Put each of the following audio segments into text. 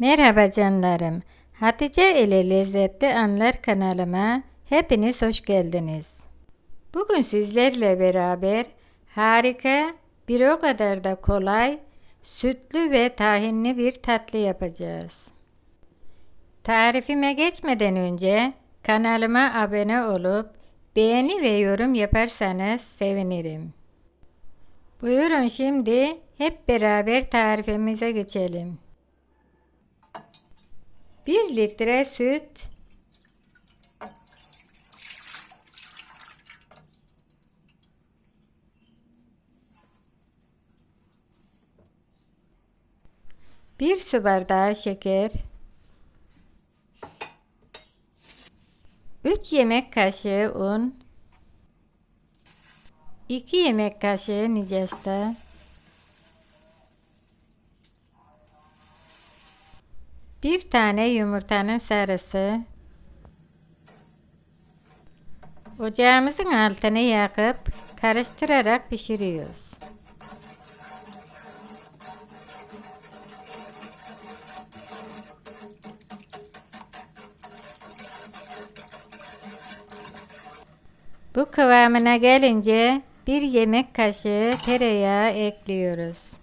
Merhaba canlarım. Hatice ile Lezzetli Anlar kanalıma hepiniz hoş geldiniz. Bugün sizlerle beraber harika, bir o kadar da kolay, sütlü ve tahinli bir tatlı yapacağız. Tarifime geçmeden önce kanalıma abone olup beğeni ve yorum yaparsanız sevinirim. Buyurun şimdi hep beraber tarifimize geçelim. 1 litre süt, bir su bardağı şeker, 3 yemek kaşığı un, 2 yemek kaşığı nişasta, Bir tane yumurtanın sarısı. Ocağımızın altını yakıp karıştırarak pişiriyoruz. Bu kıvamına gelince bir yemek kaşığı tereyağı ekliyoruz.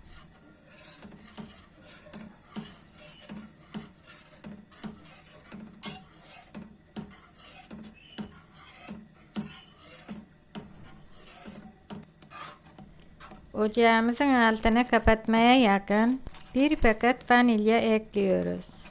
Ocağımızın altını kapatmaya yakın bir paket vanilya ekliyoruz.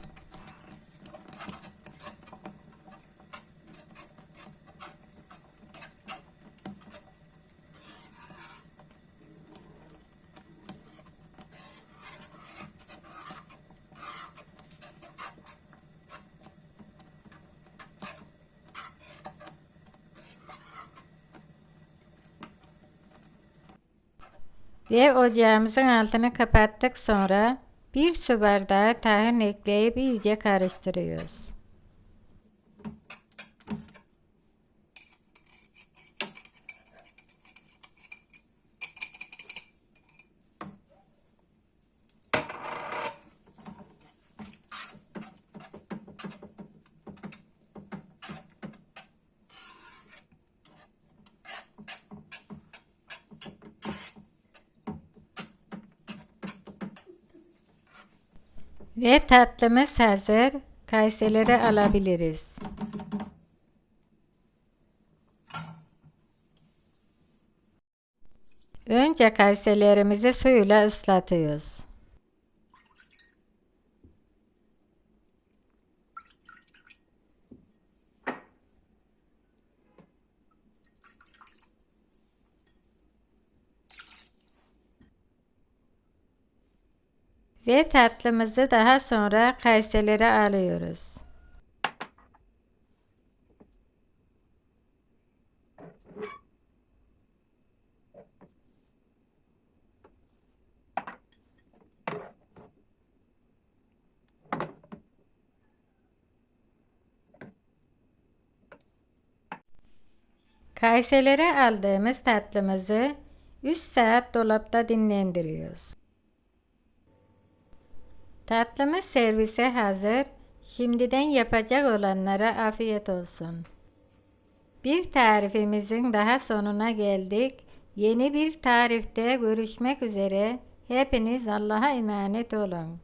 Ve ocağımızın altını kapattık sonra bir su bardağı tahin ekleyip iyice karıştırıyoruz. Ve tatlımız hazır. Kayseleri alabiliriz. Önce kayselerimizi suyla ıslatıyoruz. Ve tatlımızı daha sonra kayselere alıyoruz. Kayselere aldığımız tatlımızı 3 saat dolapta dinlendiriyoruz. Tatlımız servise hazır. Şimdiden yapacak olanlara afiyet olsun. Bir tarifimizin daha sonuna geldik. Yeni bir tarifte görüşmek üzere. Hepiniz Allah'a emanet olun.